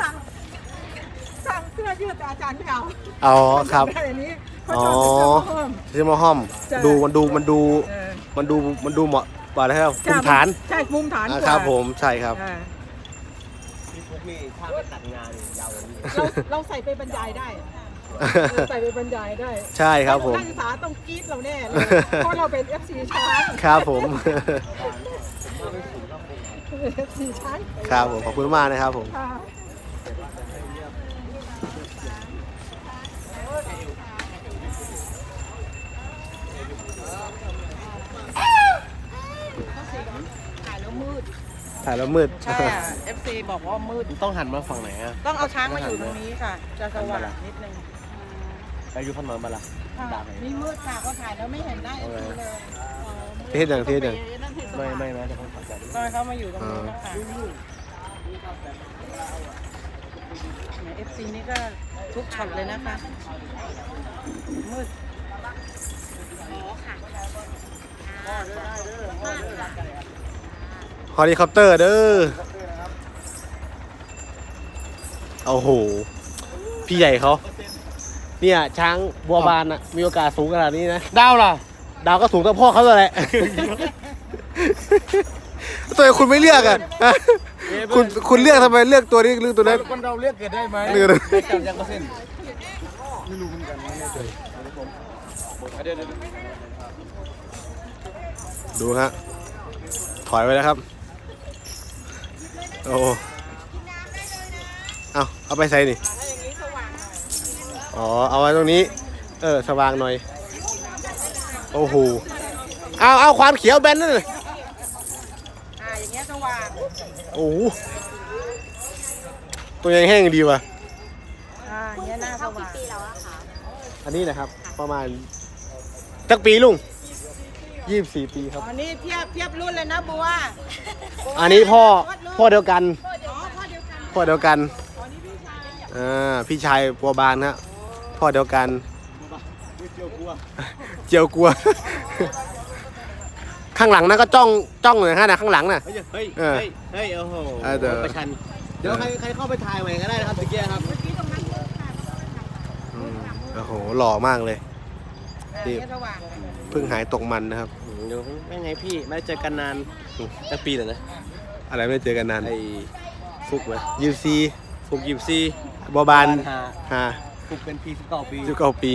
สั่งสั่งเสื้อยืดอาจารย์ไม่เอาอ๋อครับได้อันนี้เขาอ๋อจะเอาเสื้อมาเพิ่มซื้อมาห้อมใช่ดูมันดูมันดูเออมันดูมันดูเหมาะกว่าแล้วครับภูมิฐานใช่มุมฐานอ่ากว่าครับผมใช่ครับอ่าพี่ฟุกนี่ถ้าไปตัดงานนี่ยาวกว่านี้เราเราใส่ไปบรรยายได้อะเราใส่ไปบรรยายได้ใช่ครับผม นักศึกษาต้องกรี๊ดเราแน่เลยเพราะเราเป็น FC ช้างครับผม FC ช้างครับผมขอบคุณมากนะครับผมค่ะถ่ายแล้วมืดถ่ายแล้วมืดใช่อะ FC บอกว่ามืด ต้องหันมาฝั่งไหนอะต้องเอาช้างมาอยู่ตรงนี้ค่ะ จะสว่างนิดนึงไปอยู่พันนอนมาละค่ะด่าไหนนี่มืดค่ะก็ถ่ายแล้วไม่เห็นหน้า FC เลย เทศอย่างเทศอย่างไม่ไม่ไม่จะคนขอจัดตอนเขามาอยู่ตรงนี้นะคะเอฟซีนี่ก็ทุกช็อตเลยนะคะ มืดเฮลิคอปเตอร์เด้อโอ้โห พี่ใหญ่เขา เนี่ยช้างบัวบานอะมีโอกาสสูงขนาดนี้นะ ดาวล่ะ ดาวก็สูงเท่าพ่อเขาเลยแหละ ตัวเองคุณไม่เลือกอะฮะคุณคุณเลือกทำไมเลือกตัวนี้เลือกตัวนั้น คนเราเรียกเกิดได้ไหมเลือกได้จับยังเปอร์เซ็นต์ไม่รู้เหมือนกันไม่แน่ใจเดี๋ยวเดี๋ยวดูฮะถอยไปแล้วครับ โอ้เอาเอาไปใส่นี่อ๋อ เอาไว้ตรงนี้ เออ สว่างหน่อย โอ้โห เอาเอาความเขียวแบนนั่นเลยอ่าอย่างเงี้ยสว่างโอ้โหตัวยังแห้งดีว่ะ อ่าอย่างเงี้ยหน้าสว่างอันนี้นะครับประมาณจักปีลุงยี่สิบสี่ปีครับ อ๋อนี่เทียบเทียบรุ่นเลยนะบัวอันนี้พ่อพ่อเดียวกัน อ๋อพ่อเดียวกันพ่อเดียวกัน อ๋อนี่พี่ชายอ่าพี่ชายปัวบานฮะพ่อเดียวกัน เจียวกลัว ข้างหลังนั่นก็จ้องจ้องเลยฮะนะข้างหลังน่ะ เฮ้ย เฮ้ยเออเฮ้ย เฮ้ย โอ้โหเออเดี๋ยว ประชัน เดี๋ยวใครใครเข้าไปถ่ายใหม่ก็ได้นะครับตะเกียครับ อืมโอ้โหหล่อมากเลยอ่านี่อย่างเงี้ยสว่างเพิ่งหายตกมันนะครับ เดี๋ยวเป็นไงพี่ ไม่ได้เจอกันนานตั้งปีเลยนะ อะไรไม่ได้เจอกันนานไอ้ฟุกไหมยูซีฟุกยิมซีบัวบานหาฮะฟุกเป็นปีสิบเก้าปี สิบเก้าปี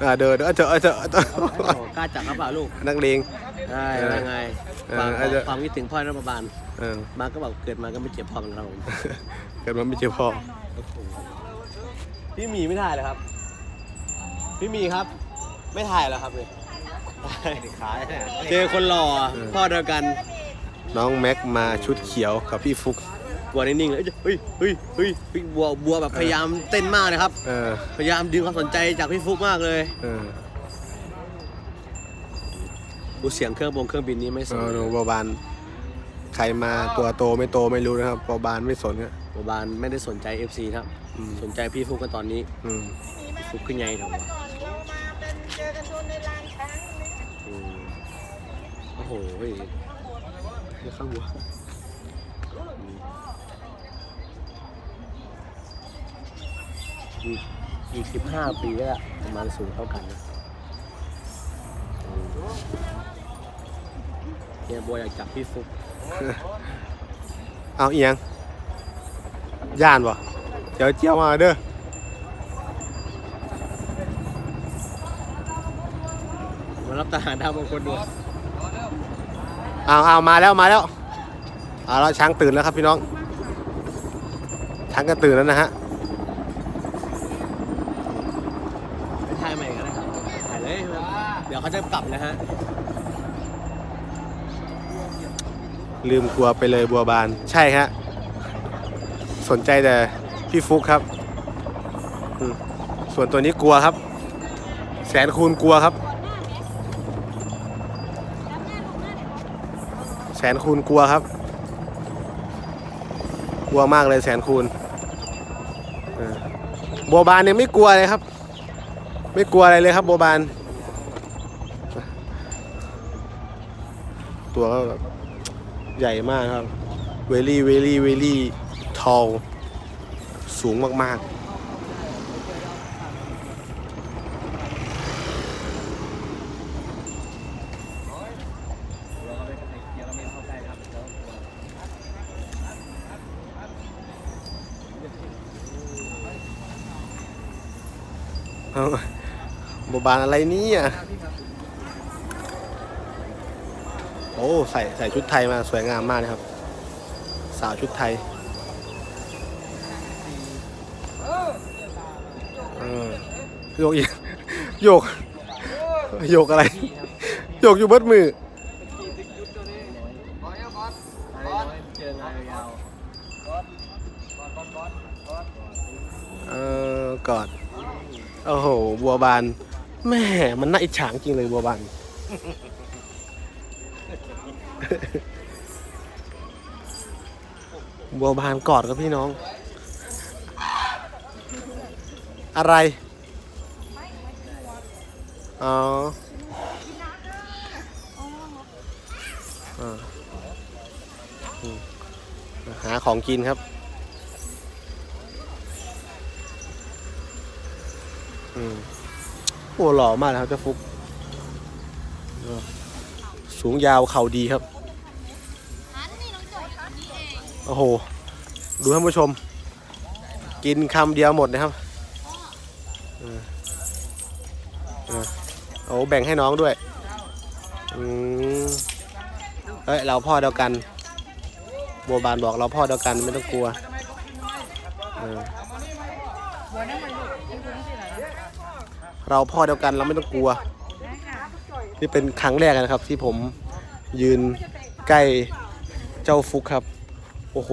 อืมอ่าเดินเออเจอเออเจอเออเจอโอ้โหกล้าจับครับเปล่าลูก นักเลง ได้เออยังไงเออฝากอาจจะ ความคิดถึงพ่อรัฐบาลเออมาก็บอกเกิดมาก็ไม่เจ็บพ่อกันเราเกิดมาไม่เจอพ่อพี่หมีไม่ถ่ายเหรอครับ พี่หมีครับ ไม่ถ่ายเหรอครับเลยเจอคนหล่อพ่อเดียวกัน น้องแม็กมาชุดเขียวกับพี่ฟุก บัวนิ่งๆเลยเฮ้ยเฮ้ยเฮ้ยเฮ้ยบัวบัวแบบพยายามเต้นมากเลยครับ เออ พยายามดึงความสนใจจากพี่ฟุกมากเลยเออดูเสียงเครื่องบงเครื่องบินนี้ไม่สเอนอดูบัวบาน ใครมาตัวโตไม่โตไม่รู้นะครับบัวบานไม่สนครับบัวบานไม่ได้สนใจ FC ครับอืมสนใจพี่ฟุกกันตอนนี้อืมพี่ฟุกขึ้นไงเถอะวะเรามาเป็นเจอกันโดนในลานช้างนี่อืมโอ้โหเฮ้ยเดี๋ยวข้างบัว อีกอีกสิบห้าปีก็ประมาณสูงเท่ากันนะอืมเนี่ยบัวอยากจับพี่ฟุกเอาเอียงย่านบ่เดี๋ยวเจียวมาเด้อมารับทหารดาวบางคนดูเอาเอามาแล้วมาแล้ว เอาแล้วช้างตื่นแล้วครับพี่น้อง ช้างก็ตื่นแล้วนะฮะไปถ่ายใหม่กันนะครับถ่ายเลย เดี๋ยวเขาจะกลับนะฮะ ลืมกลัวไปเลยบัวบาน ใช่ฮะ สนใจแต่พี่ฟุกครับอืมส่วนตัวนี้กลัวครับ แสนคูณกลัวครับ แสนคูณกลัวครับก ลัวมากเลยแสนคูณโบัวบานเนี่ยไม่กลัวเลยครับ ไม่กลัวอะไรเลยครับบัวบาน ตัวก็แบบใหญ่มากครับ เวลี่เวลี่เวลี่ทอลสูงมากๆ โบบานอะไรเนี่ยโอ้ใส่ใส่ชุดไทยมาสวยงามมากเลยครับ สาวชุดไทยโยกอีกโยก โยกอะไร โยกอยู่เบิดมือเออกอด โอ้โห บัวบานแม่มันน่าอิจฉาจริงเลยบัวบานบัวบานกอดกับพี่น้อง อะไร อ๋อาหาของกินครับ อืมโอ้หล่อมากนะครับเจ้าฟุก สูงยาวเข่าดีครับ โอ้โห ดูท่านผู้ชม กินคำเดียวหมดนะครับออเออโอ้แบ่งให้น้องด้วยอืมเฮ้ย เราพ่อเดียวกัน บัวบานบอกเราพ่อเดียวกันไม่ต้องกลัวเออ บัวนั่งไปลูกยังดูที่ไหนนะเราพ่อเดียวกันเราไม่ต้องกลัว นี่เป็นครั้งแรกนะครับ ที่ผมยืนใกล้เจ้าฟุกครับ โอ้โห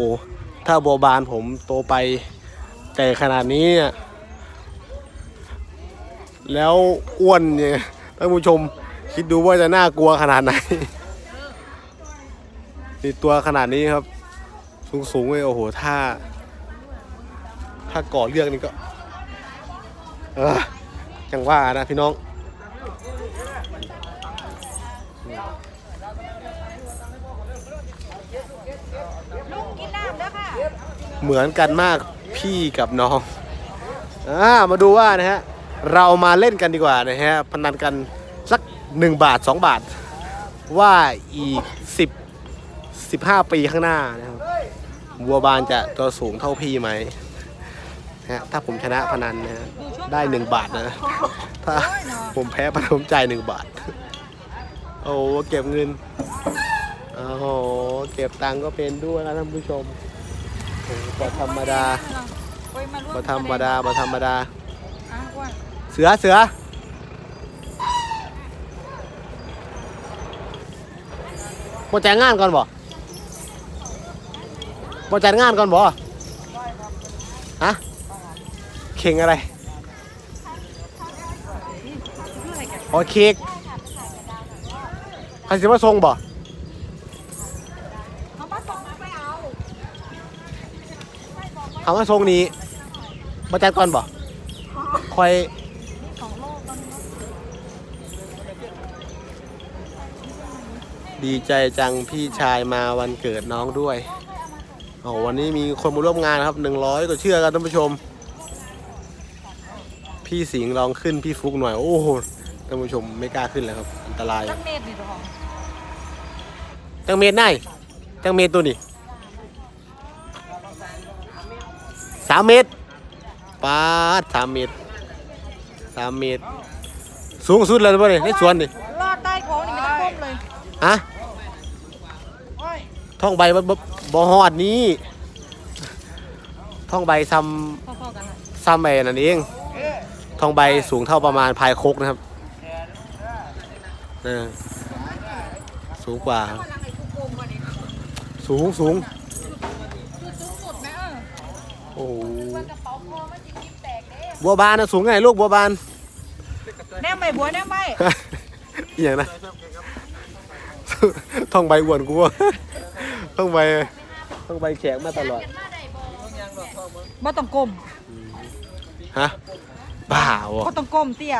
ถ้าบัวบานผมโตไป แต่ขนาดนี้เนี่ยแล้วอ้วนเนี่ยท่านผู้ชมคิดดูว่าจะน่ากลัวขนาดไหนนี่ตัวขนาดนี้ครับ สูงสูงๆเลยโอ้โห ถ้า ถ้าก่อเรื่องนี่ก็ เออจังว่านะพี่น้องลุงกินน้ำเด้อค่ะเหมือนกันมากพี่กับน้องอ่ามาดูว่านะฮะ เรามาเล่นกันดีกว่านะฮะพนันกันสัก 1 บาท 2 บาท ว่าอีก 10 15 ปีข้างหน้านะครับวัวบานจะตัวสูงเท่าพี่ไหม นะฮะถ้าผมชนะพนันนะฮะได้1บาทนะถ้าผมแพ้พนันผมจ่าย1บาท โอ้โหเก็บเงินโอ้โหเก็บตังค์ก็เป็นด้วยนะท่านผู้ชมโอ้โหบ่ธรรมดาโอ้ยมาร่วบ่ธรรมดาบ่ธรรมดาอ้าวอ้วนเสือเสือบ่จ่ายงานก่อนบ่บ่จ่ายงานก่อนบ่ฮะเข่งอะไรชื่ออะไรกันอ๋อเค้กใครสิมาส่งบ่เขามาส่งไปเอาเอามาส่งนี้บ่จ่ายก่อนบ่คอยดีใจจังพี่ชายมาวันเกิดน้องด้วยโอ้วันนี้มีคนมาร่วมงานครับหนึ่งร้อยกว่าเชื่อกันท่านผู้ชม พี่สิงห์ลองขึ้นพี่ฟุกหน่อย โอ้โหท่านผู้ชมไม่กล้าขึ้นเลยครับ อันตรายจักเม็ดนี่ตัวของจังเมตรได้จังเมตรตัวนี้สามเมตรปาดสามเมตรสามเมตร สูงสุดเลยป่ะเนี่ยในสวนนี่รอดใต้โค้งนี่ไม่ต้องก้มเลยฮะท่องใบบ่บ่บ่ฮอดนี้ ท่องใบซ้พอๆกันละำซ้ำใบนั่นเองท่ องใบสูงเท่าประมาณพายโคกนะครับเออสูงกว่า สูงสูงคือสูงสุดไหมเออโอ้โหกระเป๋าคอมันจิบแตกเด้บัวบานนะสูงไงลูกบัวบานแน่ไม่บัวแน่ไม่อหย่างนะท่องใบอ้วนกูวะท่องใบท่องใบแขกมาตลอดบ่ต้องก้มฮะ บ้าวะบ่ต้องก้มเตี้ย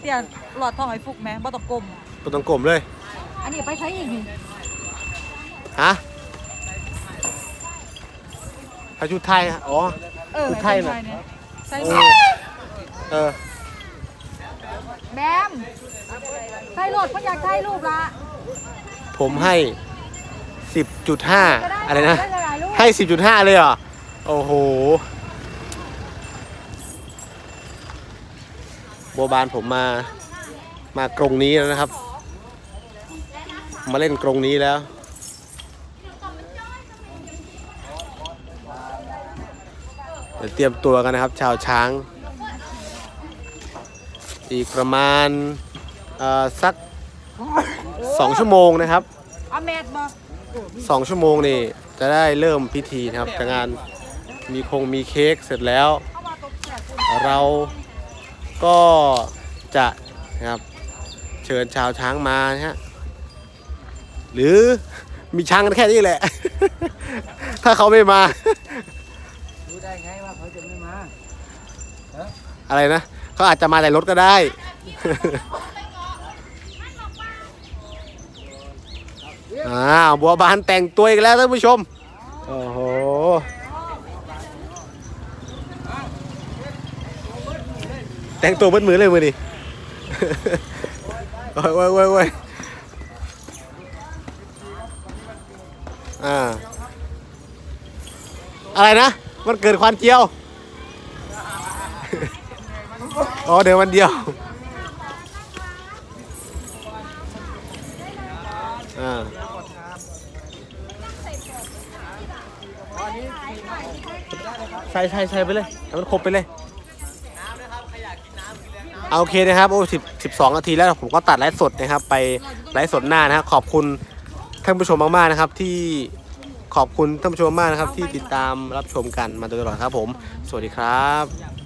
เตี้ยหลอดทองไอ้ฟุกไหมบ่ต้องก้ม บ่ต้องกลมเลย อันนี้ไปใช้อีกนี่ฮะพระชุดไทยฮะอ๋อ เออชุดไทยน่ะใส่เออเออ แบมใส่รถเขาอยากถ่ายรูปละผมให้สิบจุดห้าก็ได้อะไรนะด้หลายๆรูปให้สิบจุดห้าเลยเหรอ โอ้โห โบบานผมมามากรงนี้แล้วนะครับ มาเล่นกรงนี้แล้ว เดี๋ยวเตรียมตัวกันนะครับ ชาวช้าง อีกประมาณเอ่อสักสองชั่วโมงนะครับเอาแมทบอกสองชั่วโมงนี่จะได้เริ่มพิธีนะครับแต่งานมีคงมีเค้กเสร็จแล้ว เรา ก็จะนะครับเชิญชาวช้างมานะฮะหรือมีช้างกันแค่นี้แหละ ถ้าเขาไม่มา รู้ได้ไงว่าเขาจะไม่มาอะไรนะเขาอาจจะมาแต่รถก็ได้อ้าวบัวบานแต่งตัวอีกแล้วท่านผู้ชม โอ้โห แต่งตัวเบิ้มือเลยมือดิโอ้ยโอ้ยโอ้ยโอ้ยอ่า อะไรนะ มันเกิดควันเจียว อ๋อ เดี๋ยววันเดียว อ่าใส่ใส่ใส่ไปเลยให้มันครบไปเลย เอาโอเคนะครับโอ้สิบสิบสองนาทีแล้วผมก็ตัดไลฟ์สดนะครับ ไปไลฟ์สดหน้านะครับขอบคุณท่านผู้ชมมากๆนะครับ ที่ขอบคุณท่านผู้ชมมากนะครับ ที่ติดตามรับชมกันมาโดยตลอดครับผม สวัสดีครับ